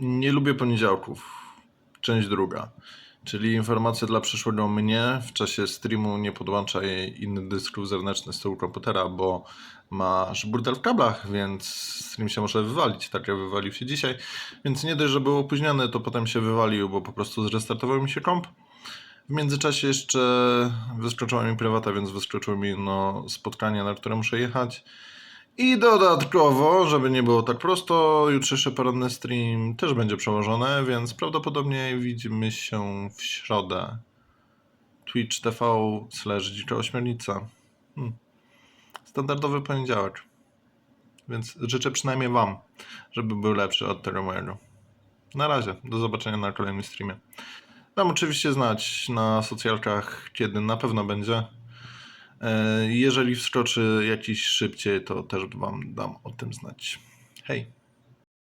Nie lubię poniedziałków. Część druga. Czyli informacje dla przyszłego mnie. W czasie streamu nie podłącza inny dysk lub zewnętrzny tyłu komputera, bo ma burdel w kablach, więc stream się może wywalić. Tak jak wywalił się dzisiaj. Więc nie dość, że był opóźniony, to potem się wywalił, bo po prostu zrestartował mi się komp. W międzyczasie jeszcze wyskoczyła mi prywata, więc wyskoczyło mi no, spotkanie, na które muszę jechać. I dodatkowo, żeby nie było tak prosto, jutrzejszy poranny stream też będzie przełożone, więc prawdopodobnie widzimy się w środę. Twitch TV slash dzika ośmiornica. Hmm. Standardowy poniedziałek. Więc życzę przynajmniej Wam, żeby był lepszy od tego mojego. Na razie, do zobaczenia na kolejnym streamie. Dam oczywiście znać na socjalkach, kiedy na pewno będzie. E, Jeżeli wskoczy jakiś szybciej, to też Wam dam o tym znać. Hej!